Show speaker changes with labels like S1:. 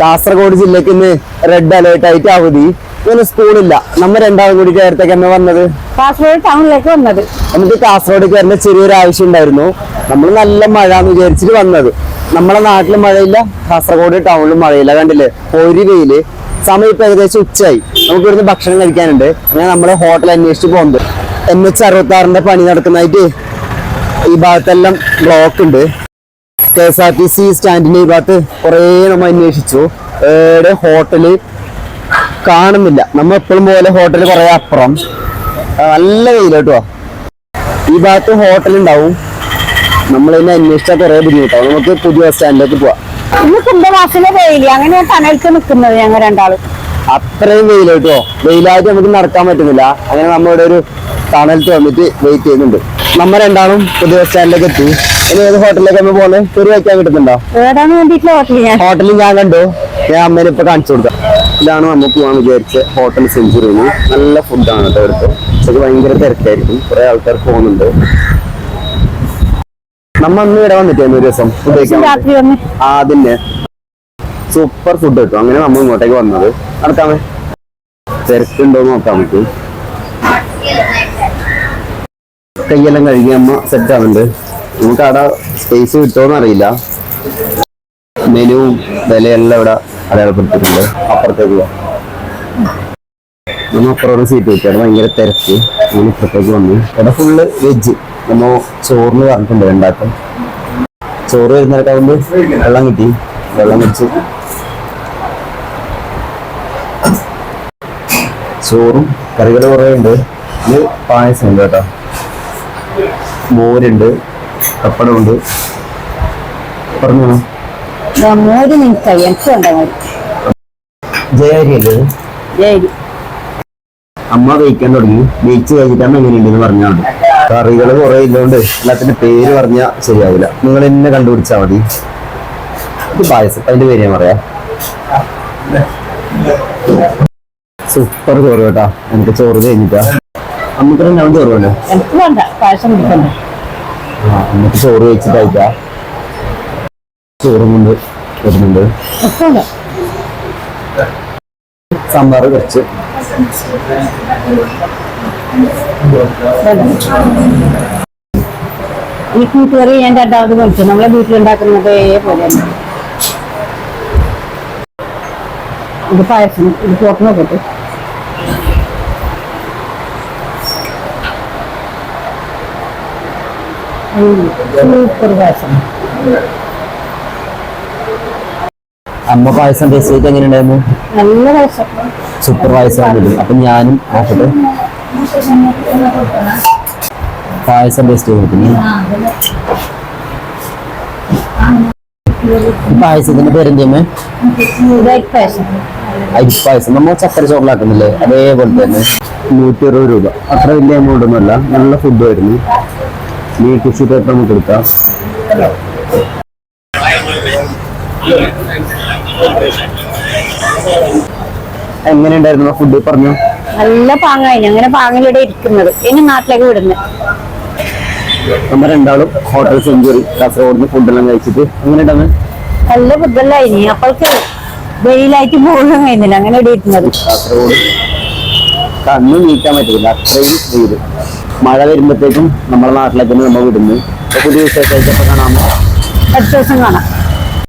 S1: കാസർഗോഡ് ജില്ലക്ക് ഇന്ന് red alert ആയിട്ട് അവധി. ഇന്ന് സ്കൂളില്ല നമ്മ രണ്ടാളും കൂടി ചേർത്തേക്ക് അമ്മ വന്നത്?
S2: കാസർഗോഡ് ടൗണിലേക്ക് വന്നത്.
S1: നമുക്ക് കാസർഗോഡ് കയറേണ്ട ചെറിയൊരു ആവശ്യം ഉണ്ടായിരുന്നു. നമ്മൾ നല്ല മഴ എന്ന് വിചാരിച്ചിട്ട് വന്നത്. നമ്മളെ നാട്ടിൽ മഴയില്ല കാസർഗോഡ് ടൗണിലും മഴയില്ല. കണ്ടില്ലേ? ഒരു വെയിൽ. സമയം ഇപ്പൊ ഏകദേശം ഉച്ചയായി. നമുക്ക് ഇവിടുന്ന് ഭക്ഷണം കഴിക്കാനുണ്ട്. അങ്ങനെ നമ്മളെ ഹോട്ടൽ അന്വേഷിച്ച് പോകുന്നത് എൻ എച്ച് അറുപത്തി ആറിന്റെ പണി നടക്കുന്നതായിട്ട് ഈ ഭാഗത്തെല്ലാം ബ്ലോക്ക് ഉണ്ട്. K S R T C സ്റ്റാൻഡിന്റെ ഈ ഭാഗത്ത് കുറേ നമ്മൾ അന്വേഷിച്ചു. ഏടെ ഹോട്ടൽ കാണുന്നില്ല. നമ്മൾ എപ്പോഴും പോലെ ഹോട്ടൽ കുറേ അപ്പുറം. നല്ല നല്ല വെയിലോട്ടോ. ഈ ഭാഗത്ത് ഹോട്ടൽ ഉണ്ടാവും. നമ്മൾ ഇതിനെ അന്വേഷിച്ചാൽ കുറേ ബുദ്ധിമുട്ടാവും. നമുക്ക് പുതിയ ബസ് സ്റ്റാൻഡിലേക്ക് പോവാം.
S2: ഇന്ന് വെയിൽ. അങ്ങനെ തണൽക്ക് നിൽക്കുന്നത് ഞങ്ങൾ രണ്ടാളും.
S1: അത്രയും വെയിലോട്ടോ. വെയിലായിട്ട് നമുക്ക് നടക്കാൻ പറ്റുന്നില്ല. അങ്ങനെ നമ്മളിവിടെ ഒരു തണലത്ത് വന്നിട്ട് വെയിറ്റ് ചെയ്യുന്നുണ്ട്. നമ്മൾ രണ്ടാളും പുതിയ ബസ് സ്റ്റാൻഡിലേക്ക് എത്തി. ഇനി ഏത് ഹോട്ടലിലേക്ക് നമ്മൾ പോകുന്നത് ഒരു വയ്ക്കാൻ കിട്ടുന്നുണ്ടോ? ഹോട്ടലിൽ ഞാൻ. കണ്ടു. ഞാൻ അമ്മേനെ ഇപ്പൊ കാണിച്ചു കൊടുക്കാം. ഇതാണ് നമുക്ക് പോകാൻ വിചാരിച്ച ഹോട്ടൽ സെഞ്ചുറി നല്ല ഫുഡാണ് കേട്ടോ ഇവിടുത്തെ ഉച്ചയ്ക്ക് ഭയങ്കര തിരക്കായിരിക്കും. കുറെ ആൾക്കാർ പോകുന്നുണ്ട്. നമ്മ അന്ന് ഇവിടെ വന്നിട്ടായിരുന്നു ഒരു ദിവസം? ഫുഡ് കഴിക്കാൻ അതിന്റെ സൂപ്പർ ഫുഡ് കിട്ടും. അങ്ങനെ നമ്മൾ ഇങ്ങോട്ടേക്ക് വന്നത്. നടക്കാമേ. തിരക്കുണ്ടോ നോക്കാൻ നോക്കാം കയ്യെല്ലാം കഴുകി അമ്മ സെറ്റ് ആവുന്നുണ്ട്. നമുക്ക് അവിടെ സ്പേസ് കിട്ടുമോ അറിയില്ല. മെനുവും വിലയെല്ലാം ഇവിടെ അടയാളപ്പെടുത്തിയിട്ടുണ്ട്. അപ്പുറത്തേക്ക് പോവാം. നമ്മൾ അപ്പുറം സീറ്റ് കിട്ടിയാണ് ഭയങ്കര തിരക്ക്. നമ്മൾ ഇപ്പുറത്തേക്ക് വന്നു. ഇവിടെ ഫുള്ള് വെജ് നമ്മ ചോറിന് പറഞ്ഞിട്ടുണ്ട് രണ്ടാക്കും ചോറ് വരുന്നിടക്കാവുമ്പോ വെള്ളം കിട്ടി. വെള്ളം കുടിച്ച്. ചോറും കറികൾ കുറേ ഉണ്ട്. പായസം ഉണ്ട് കേട്ടോ. മോരുണ്ട് പപ്പടമുണ്ട് പറഞ്ഞോ?
S2: മോര് നിൽക്കായി എനിക്ക് വേണ്ട മോര്.
S1: അമ്മ വേയിക്കാൻ തുടങ്ങി. വേയിച്ച് കഴിഞ്ഞിട്ടാണ് എങ്ങനെയുണ്ടെന്ന് പറഞ്ഞാൽ കറികൾ കറികൾ കുറെ ഇല്ലോണ്ട് എല്ലാത്തിന്റെ പേര് പറഞ്ഞാൽ ശരിയാവില്ല നിങ്ങൾ എന്നെ കണ്ടുപിടിച്ചാൽ മതി. ഇത് പായസം. അതിന്റെ പേര് ഞാൻ പറയാം. സൂപ്പർ ചോറ് കേട്ടാ. എനിക്ക് ചോറ് കഴിഞ്ഞിട്ടാ. രണ്ടാമത് ചോറ് വേണ്ടേ
S2: എനിക്ക് വേണ്ട പായസം കുടിക്കണ്ട
S1: നമുക്ക് ചോറ് കഴിച്ചിട്ടായിട്ടാ ചോറും കൊണ്ട് വരുന്നുണ്ട്. സാമ്പാർ കുറച്ച്.
S2: ഈ കൂട്ടുകറി ഞാൻ രണ്ടാമത് മേടിച്ചു നമ്മളെ വീട്ടിലുണ്ടാക്കുന്നതേ പോലെ തന്നെ. ഇത് പായസം ഇത് ചോട്ട് നോക്കട്ടെ. സൂപ്പർ പായസം
S1: അമ്മ പായസം ടേസ്റ്റ് ചെയ്തിട്ട് എങ്ങനെ ഉണ്ടായിരുന്നു
S2: നല്ല പായസം.
S1: സൂപ്പർ പായസം ആയിരുന്നു അപ്പൊ ഞാനും നോക്കട്ടെ പായസം ടേസ്റ്റ് ചെയ്തിട്ടുണ്ട് പായസത്തിന്റെ പേരെന്തേമേ അരിപ്പായസം നമ്മൾ ചക്കര ചോറിലാക്കുന്നില്ലേ അതേപോലെ തന്നെ നൂറ്റി അറുപത് രൂപ. അത്ര വലിയ എമൗണ്ട് ഒന്നുമല്ല. നല്ല ഫുഡ് ആയിരുന്നു. ഈ ടിഷ്യൂ പേപ്പർ നമുക്ക് എടുക്കാം. എങ്ങനെ ഉണ്ടായിരുന്നു ഫുഡ് പറഞ്ഞു?
S2: നല്ല പാങ്ങായി. അങ്ങനെ പാങ്ങിലൂടെ ഇരിക്കുന്നത്. ഇനി നാട്ടിലേക്ക് വിടുന്നത്
S1: നമ്മ രണ്ടാളും ഹോട്ടൽ സെഞ്ചുറി കാസർഗോഡ് ഫുഡെല്ലാം കഴിച്ചിട്ട് എങ്ങനെ നല്ല
S2: നല്ല ഇനി അപ്പോൾക്ക് വെയിലായിട്ട് പോകാൻ കഴിയുന്നില്ല അങ്ങനെ ഇവിടെ ഇരുന്നത്.
S1: കാസർഗോഡ് കണ്ണു നീക്കാൻ പറ്റില്ല അത്രയും വെയിൽ. മഴ വരുമ്പോഴത്തേക്കും നമ്മുടെ നാട്ടിലേക്ക് നമ്മൾ വിടുന്നു. പുതിയ വിശേഷമായിട്ട് കാണാമോ?
S2: അടുത്ത ദിവസം കാണാം.